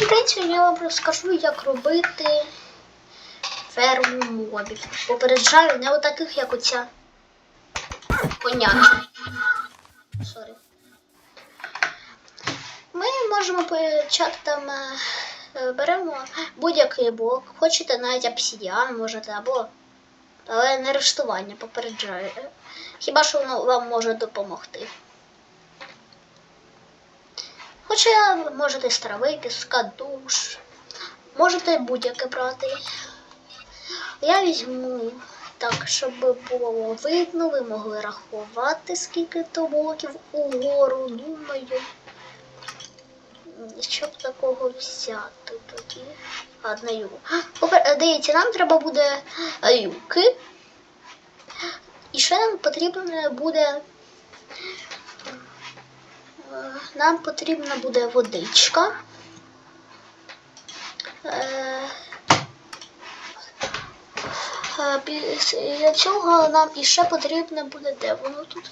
В принципі, я вам розкажу, як робити ферму мобів. Попереджаю, не отаких, як оця. Понятно. Сорі. Ми можемо почати там. е, е, Беремо будь-який блок. Хочете навіть обсидіан можете, або. Але не рештування попереджаю. Хіба що воно вам може допомогти. Хоча можете з трави, піска, душ. Можете будь-яке брати. Я візьму так, щоб було видно, ви могли рахувати, скільки то блоків угору, думаю. Щоб такого взяти тоді. Ладно, ю. Е, Дивіться, нам треба буде е, юки. І ще нам потрібно буде. Е, Нам потрібна буде водичка. Е, е, Після цього нам іще потрібно буде, де воно тут?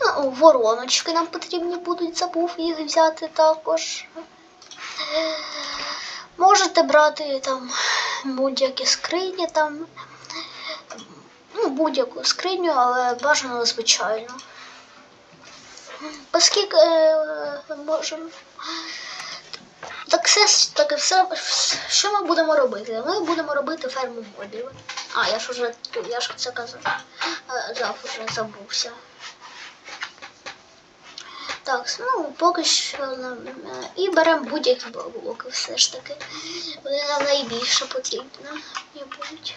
Ну, вороночки нам потрібні будуть, забув їх взяти також. Можете брати там будь-які скрині там. Ну, будь-яку скриню, але бажано звичайно. Оскільки е, можемо. Так все так і все. Що ми будемо робити? Ми будемо робити ферму мобів. А, я ж уже я ж це казав. Е, Зав уже забувся. Так, ну поки що е, і беремо будь-які блоки все ж таки. Вони нам найбільше потрібні будуть.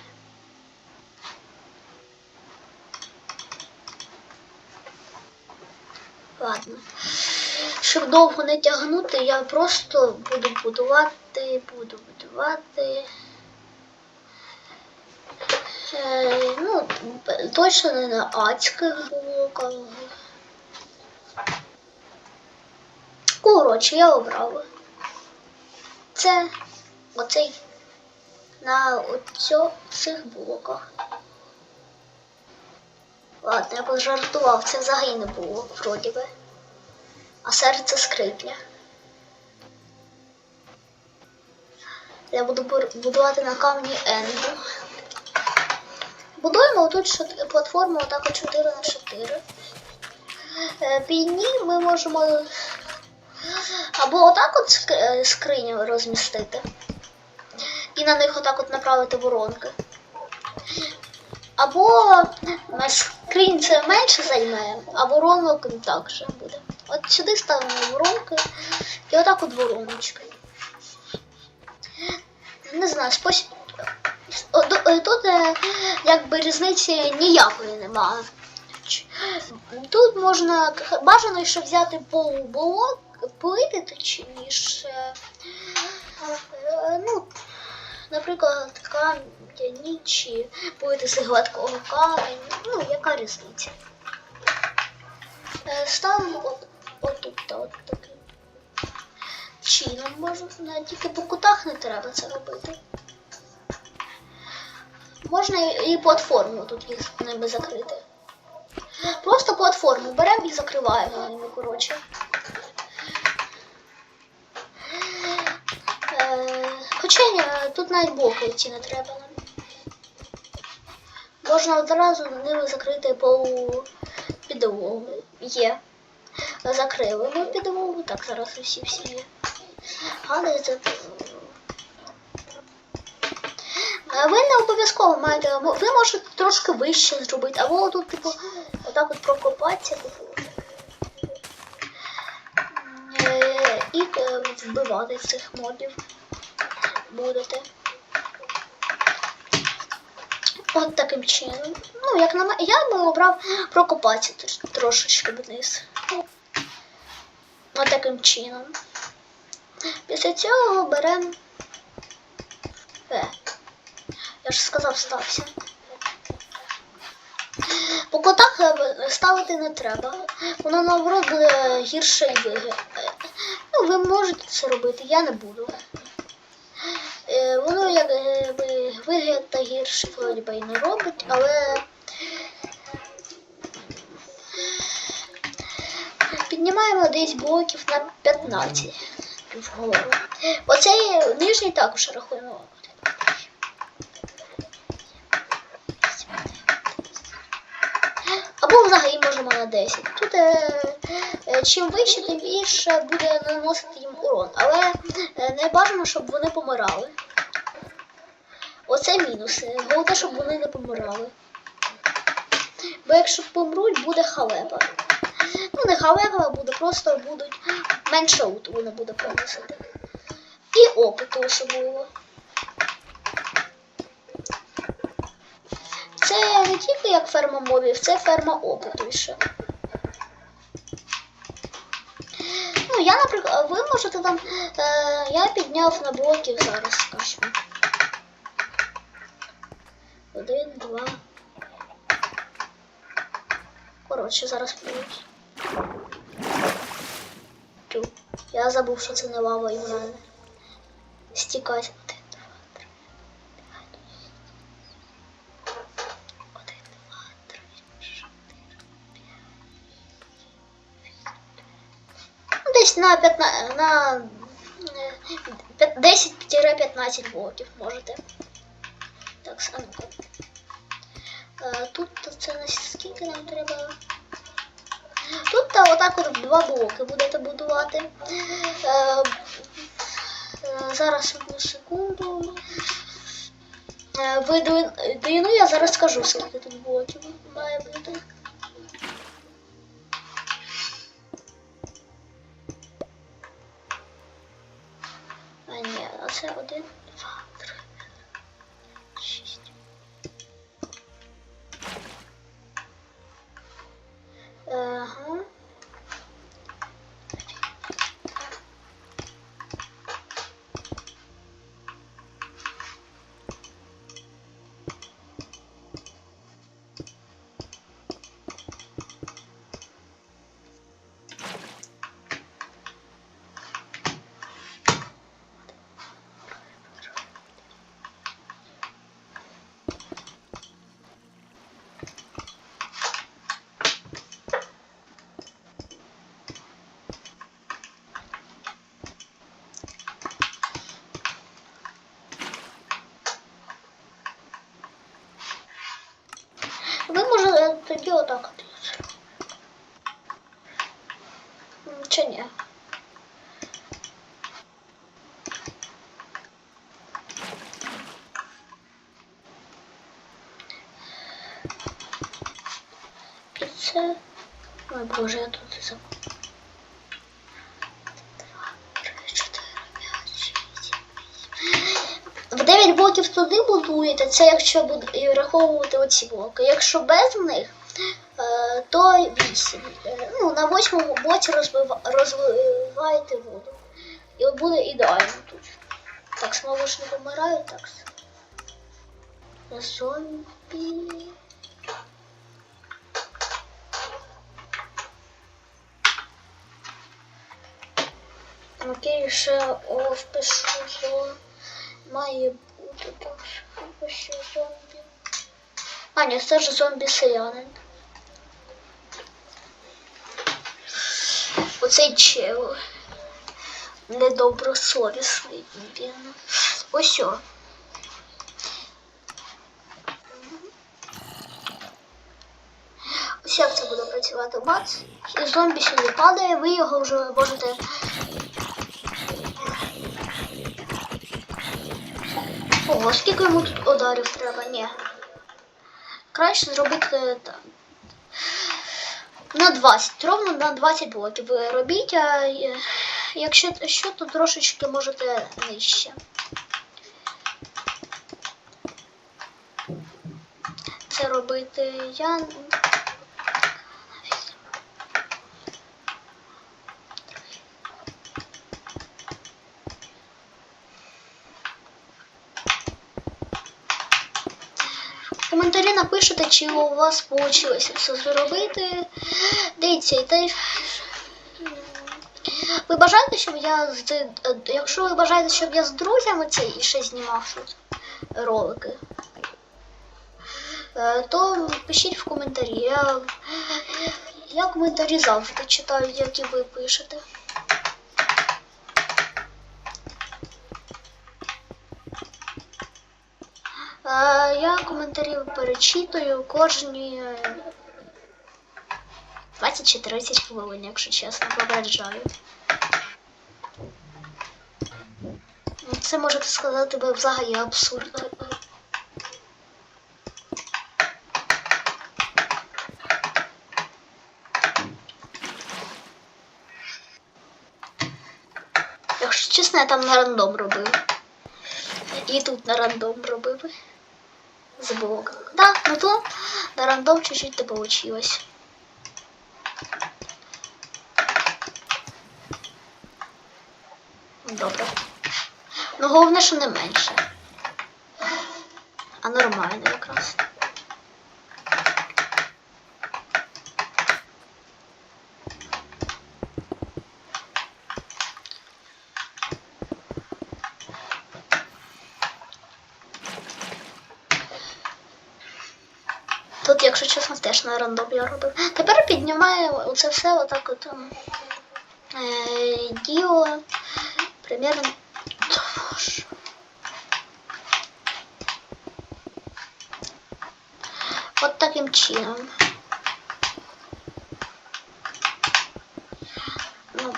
Ладно. Щоб довго не тягнути, я просто буду будувати, буду будувати. Е, ну, точно не на адських блоках. Коротше, я обрала. Це оцей на оцьо, цих блоках. Ладно, я пожартував, це взагалі не було, вроді би. А серце скрипня. Я буду будувати на камні Енду. Будуємо тут платформу отак 4 на 4. Е, Під ми можемо або отак от е, скриню розмістити. І на них отак от направити воронки. Або на скринь це менше займе, а воронок так же буде. От сюди ставимо воронки і отак от вороночки. Не знаю, спосіб. Е, Тут е, якби різниці ніякої немає. Тут можна бажано ще взяти полублок, плити точніше. Е, Ну, наприклад, кам'яні чи плити з гладкого каменю. Ну, яка різниця? Е, Ставимо от, отут, та от таким чином можна, тільки по кутах не треба це робити. Можна і платформу тут їх ними закрити. Просто платформу беремо і закриваємо ними, коротше. Е, Хоча тут навіть блоки ці не треба нам. Можна одразу ними закрити полу підлогу. Є. Закрили ми підлогу. Так, зараз усі всі є. Але це. Ви не обов'язково маєте, ви можете трошки вище зробити, або тут, типу, отак от прокопатися, типу. Е, І е, вбивати цих мобів будете. От таким чином. Ну, як на мене, я би обрав прокопатися трошечки вниз. От таким чином. Після цього беремо. Е. Я ж сказав, стався. По котах е, ставити не треба. Воно наоборот буде гірше і вигляд. Ну, ви можете це робити, я не буду. Е, Воно як е, вигляд та гірше вроді і не робить, але піднімаємо десь блоків на 15 вгору. Оцей нижній також рахуємо. Або взагалі можемо на 10. Тут е, чим вище, тим більше буде наносити їм урон. Але не бажано, щоб вони помирали. Оце мінуси. Головне, щоб вони не помирали. Бо якщо помруть, буде халепа. Ну, не халепа, а буде просто будуть менше луту вони буде приносити. І опиту особливо. Це не тільки як ферма мобів, це ферма опиту ще. Ну, я, наприклад, ви можете там. Е, я підняв на блоків зараз, скажімо. Два. Коротше, зараз. Тю. Я забув, що це не лава і в мене. Стікать. Один, два, три. Один, два, три, Десь на 15, на е, 10-15 блоків можете. Так, а. Тут це на скільки нам треба? Тут та отак от два блоки будете будувати. Е, е, зараз одну секунду. Е, виду, я зараз скажу, скільки тут блоків має бути. А ні, а це один, два, три, шість. Ага. Ви можете тоді отак от. М, Чи ні? І це. Ой боже, я тут і забув. В 9 блоків туди будуєте, це якщо буде враховувати оці блоки. Якщо без них, е, то 8. Е, Ну, на восьмому блоці розбива- розливаєте воду. І буде ідеально тут. Так, знову ж не помираю, так. Зомбі. Окей, ще впишу зо. Має бути там ще зомбі. А, ні, це ж зомбі селянин. Оцей чел. Недобросовісний він. Ось о. Ось як це буде працювати. Бац. І зомбі сюди падає, ви його вже можете Ого, скільки йому тут ударів треба? Ні. Краще зробити так. На 20, ровно на 20 блоків ви робіть, а е, якщо що, то трошечки можете нижче. Це робити я. В коментарі напишете, чи у вас вийшло все зробити. Дивіться, те. Ви бажаєте, щоб я з. Якщо ви бажаєте, щоб я з друзями це і ще знімав тут ролики, е, то пишіть в коментарі. Я, Я коментарі завжди читаю, як і ви пишете. Е, Я коментарі перечитую кожні е, 20 чи 30 хвилин, якщо чесно, попереджаю. Ну, Це можете сказати би взагалі абсурдно. Якщо чесно, я там на рандом робив. І тут на рандом робив. Забула как. Да, ну то на рандом чуть-чуть не получилось. Добре. Ну головне, що не менше. А нормально якраз. Тут, якщо чесно, теж на рандом я робив. Тепер піднімаю оце все отак от. ем, Е, діло боже. От таким чином. Ну,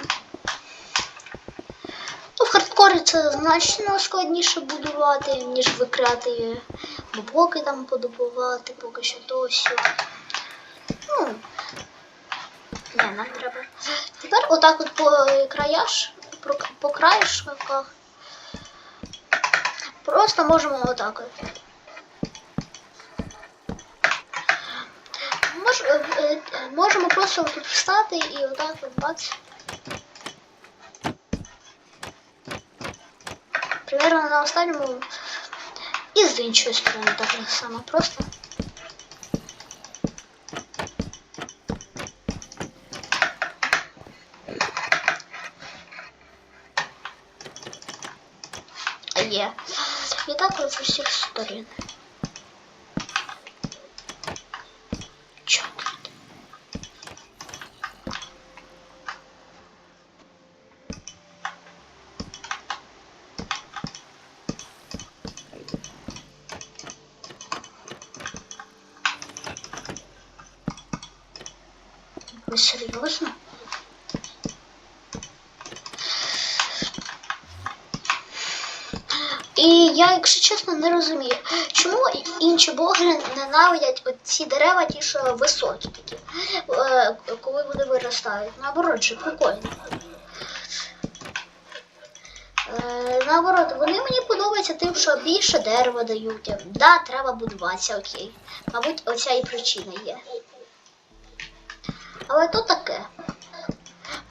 ну, в хардкорі це значно складніше будувати, ніж викрати блоки там подобувати, поки що то все. Ну, не, нам треба. Тепер отак от по краяш, по, по краєшках. Просто можемо отак от. Мож, е, е, можемо просто тут встати і отак от бац. Примерно на останньому і з іншої сторони так само просто. Є. І так от з усіх сторін. Чо тут? Ви серйозно? І я, якщо чесно, не розумію, чому інші блогери ненавидять ці дерева, ті, що високі такі, е, коли вони виростають. Наоборот, же прикольно. Е, Наоборот, вони мені подобаються тим, що більше дерева дають. Да, треба будуватися, окей. Мабуть, оця і причина є. Але то таке.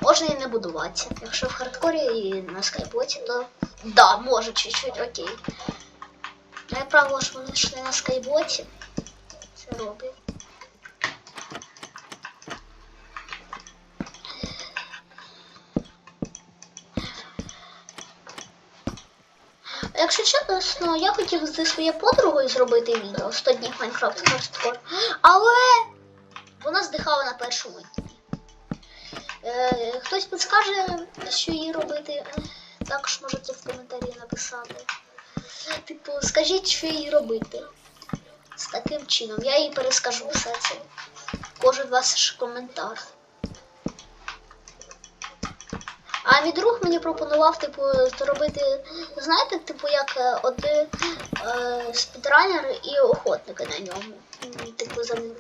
Можна і не будуватися. Якщо в хардкорі і на скайботі, то да, може чуть-чуть, окей. Ну, я правило, що вони йшли на скайботі. Це роблять. Якщо чесно, я хотів зі своєю подругою зробити відео 100 днів Майнкрафт Хардкор, але вона здихала на першому дні. Е, хтось підскаже, що їй робити, також можете в коментарі написати. Типу, скажіть, що їй робити. З таким чином. Я їй перескажу все це. Кожен ваш коментар. А мій друг мені пропонував, типу, зробити, знаєте, типу, як е, один е, спідранер і охотники на ньому. Типу, за ними.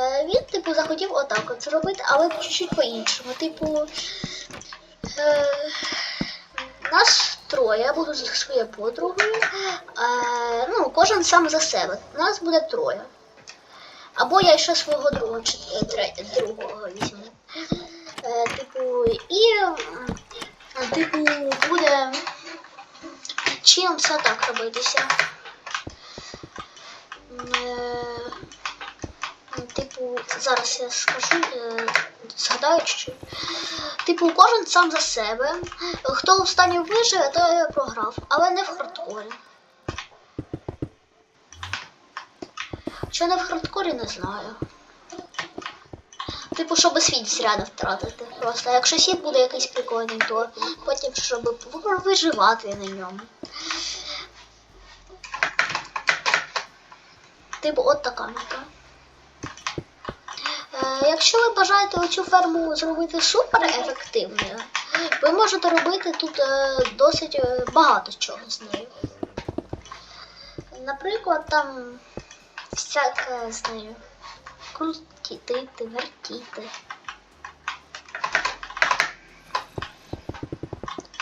Е, він, типу, захотів отак от зробити, але чуть-чуть по-іншому. Типу, е, нас троє, я буду зі своєю подругою. Е, ну, кожен сам за себе. Нас буде троє. Або я ще свого другого чи е, третє, другого візьму. Е, типу, і типу, буде чим все так робитися. Е, зараз я скажу, е, згадаю чуть-чуть. Типу, кожен сам за себе. Хто останній виживе, той програв, але не в хардкорі. Що не в хардкорі, не знаю. типу, щоб світ зря втратити. Просто якщо світ буде якийсь прикольний, то потім щоб виживати на ньому. Типу, от така мета. Е, якщо ви бажаєте оцю ферму зробити супер ефективною, ви можете робити тут е, досить е, багато чого з нею. Наприклад, там всяке з нею крутити, вертіти.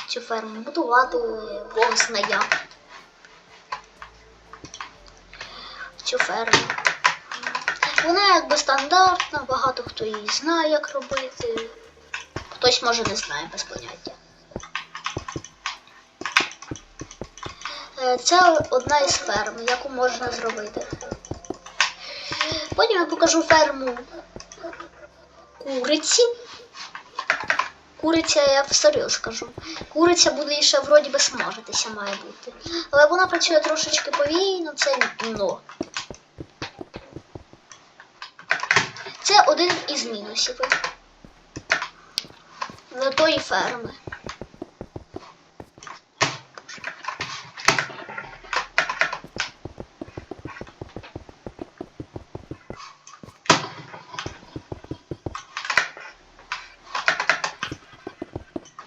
Цю ферму будувати Бог знає. Цю ферму. Вона якби стандартна, багато хто її знає, як робити. Хтось може не знає без поняття. Е, Це одна із ферм, яку можна зробити. Потім я покажу ферму куриці. Куриця, я всерйоз скажу. Куриця буде ще вроді би смажитися має бути. Але вона працює трошечки повільно, це но. Це із мінусів на тої ферми.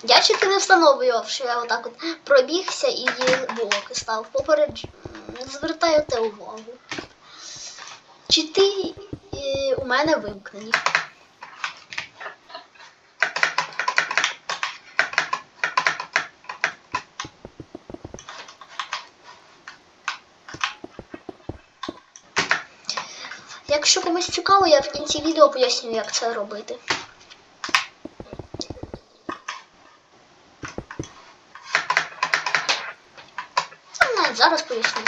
Я чуть не встановлював, що я отак от пробігся і блоки став. Попередж... Звертаю те увагу. Чи ти е, у мене вимкнені? Якщо комусь цікаво, я в кінці відео поясню, як це робити. Ну, навіть зараз поясню.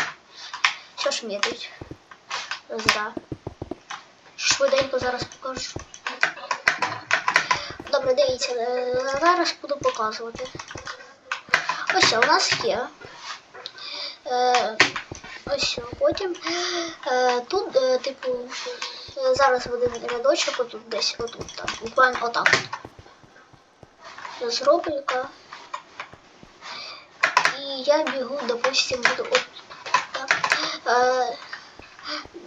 Що ж мірить? Зра. Швиденько зараз покажу. Добре, дивіться, е, зараз буду показувати. Ось у нас є. Е, ось потім. Е, тут, типу, е, зараз в один рядочок, отут десь, отут там, буквально отак. от. Зроблю-ка. І я бігу, допустим, буду от так. Е,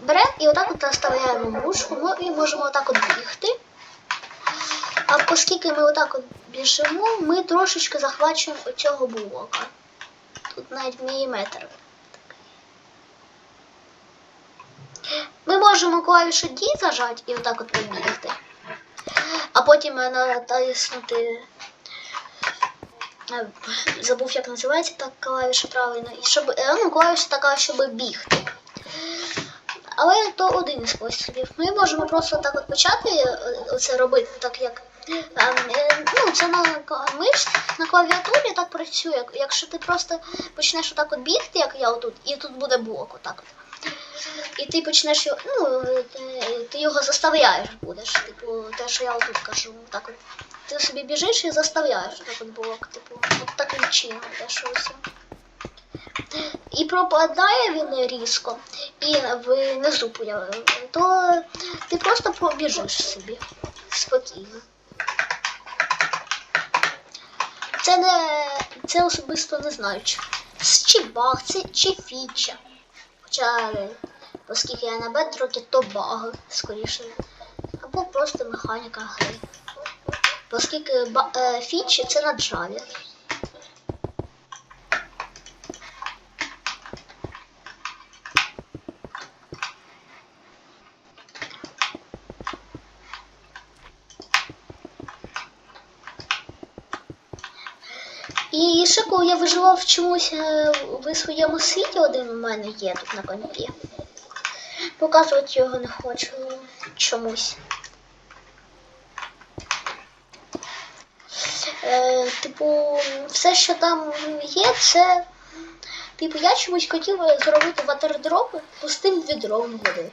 беремо і отак от вставляємо мушку, ми можемо отак от бігти. А оскільки ми отак от біжимо, ми трошечки захвачуємо оцього блока. Тут навіть міліметр. Ми можемо клавішу D зажати і отак от побігти. А потім натиснути. е, Забув, як називається так клавіша правильно. І щоб, е, ну, клавіша така, щоб бігти. Але то один із способів. Ми можемо просто так от почати е, це робити, так як ем, е, ну, це на миш, на клавіатурі так працює. Якщо ти просто почнеш отак от бігти, як я отут, і тут буде блок отак от. І ти почнеш його, ну, е, ти його заставляєш будеш. Типу, те, що я отут кажу, так от. Ти собі біжиш і заставляєш так от блок, типу, от таким чином, те, що ось. І пропадає він різко, і внизу появ- то ти просто побіжиш собі спокійно. Це не це особисто не знаю, чи, чи баг, це чи фіча. Е, оскільки я на бедрокі, то баг, скоріше. Або просто механіка гри. Оскільки е, фічі це на джаві. І ще коли я виживав в чомусь е, в своєму світі, один у мене є тут на компі. Показувати його не хочу чомусь. Е, типу, все, що там є, це. Типу, я чомусь хотів зробити ватердроп пустим відром води.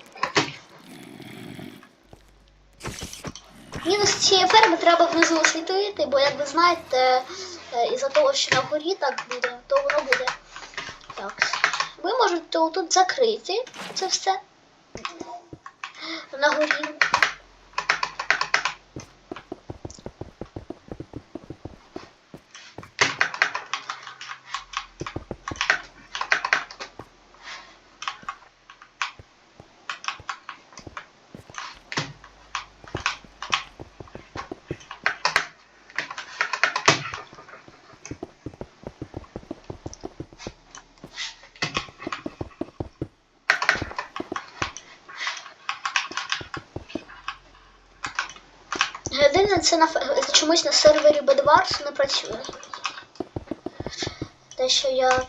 Мінус цієї ферми треба внизу освітлити, бо як ви знаєте, е, із-за того, що на горі так буде, то воно буде. Так. Ви можете тут закрити це все на горі. Це на чомусь на сервері Bedwars не працює. Те, що я.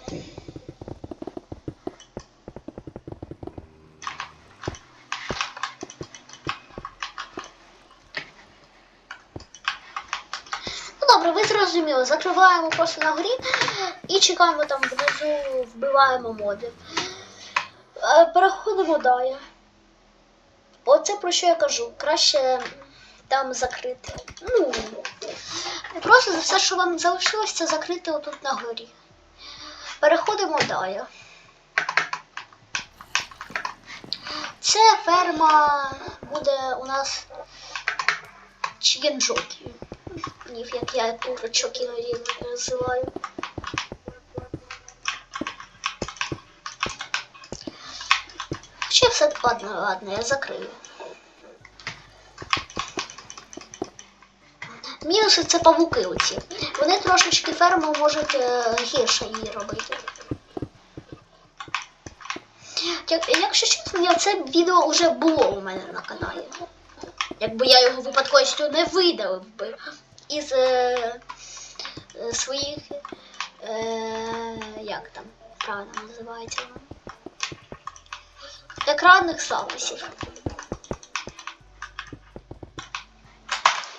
Ну ви зрозуміли. Закриваємо просто на горі і чекаємо там внизу, вбиваємо моди. Е, Переходимо далі. Оце про що я кажу. Краще там закрити. Ну, просто все, що вам залишилось, це закрити отут на горі. Переходимо далі. Це ферма буде у нас чігенджокі. Як я курочок іноді називаю. Ще все ладно, ладно, я закрию. Мінуси це павуки оці. Вони трошечки ферму можуть е, гірше її робити. Як, якщо чесно, це відео вже було у мене на каналі. Якби я його випадковістю не видалив би із е, е, своїх. Е, як там правильно називається? Екранних записів.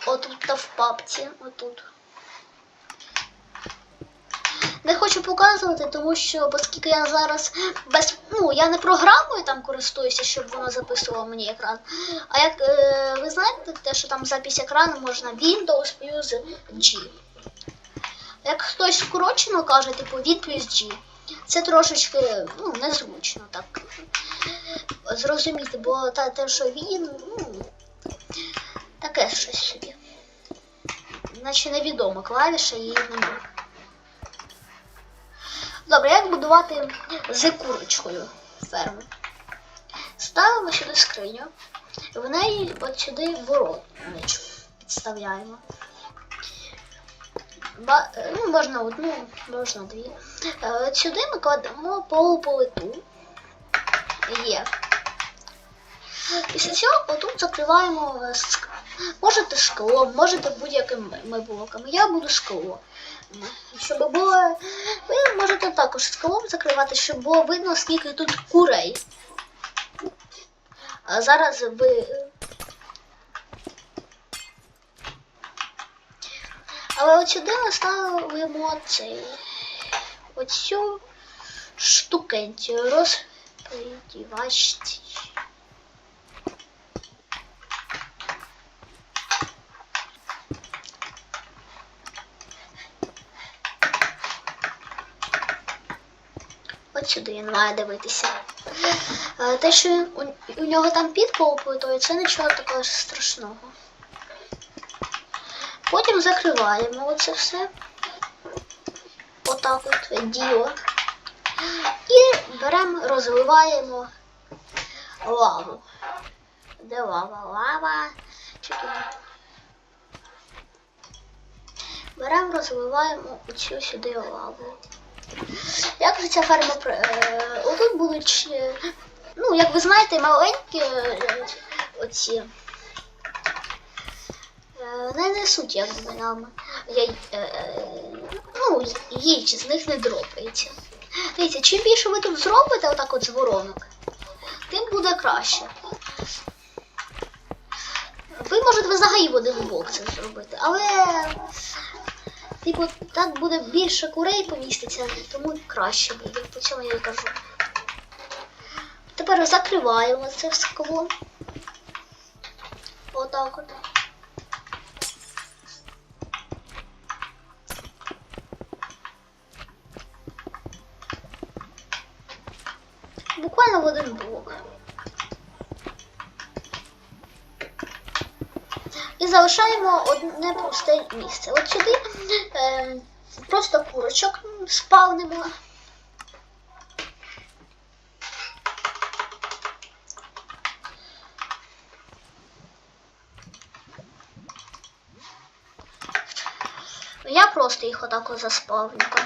Отут та в папці, отут. Не хочу показувати, тому що, оскільки я зараз без. Ну, я не програмою там користуюся, щоб воно записувало мені екран. А як е, ви знаєте, те, що там запись екрану можна Windows плюс G. Як хтось скорочено каже, типу від плюс G, це трошечки ну, незручно так зрозуміти, бо те, що він, ну, таке щось собі. Наче невідома клавіша її немає. Добре, як будувати з курочкою ферму? Ставимо сюди скриню. В неї от сюди вороночку підставляємо. Ба, ну, можна одну, можна дві. Е, От сюди ми кладемо полуполиту. Є. Після цього отут закриваємо можете склом, можете будь-якими блоками. Я буду скло. Щоб було. Ви можете також склом закривати, щоб було видно, скільки тут курей. А зараз ви. Але от сюди ми ставимо цей оцю штукенцію розподівач. Сюди він має дивитися. Е, Те, що він, у, у нього там під полупитою, це нічого такого страшного. Потім закриваємо оце все. Отак от діло. І беремо, розливаємо лаву. Де лава? Лава. Чекай. Беремо, розливаємо оцю сюди лаву. Як же ця ферма е, Отут будуть, ну, як ви знаєте, маленькі е, оці. е, Не несуть якби нам яй, е, ну, їжі, з них не дропається. Дивіться, чим більше ви тут зробите отак от з воронок, тим буде краще. Ви можете взагалі в один блок це зробити, але Типу, так буде більше курей поміститься, тому краще буде. По цьому я кажу. Тепер закриваємо це скло. Отак от. Буквально в один блок. І залишаємо одне пусте місце. От сюди е, просто курочок спавнимо. Я просто їх отак заспавню.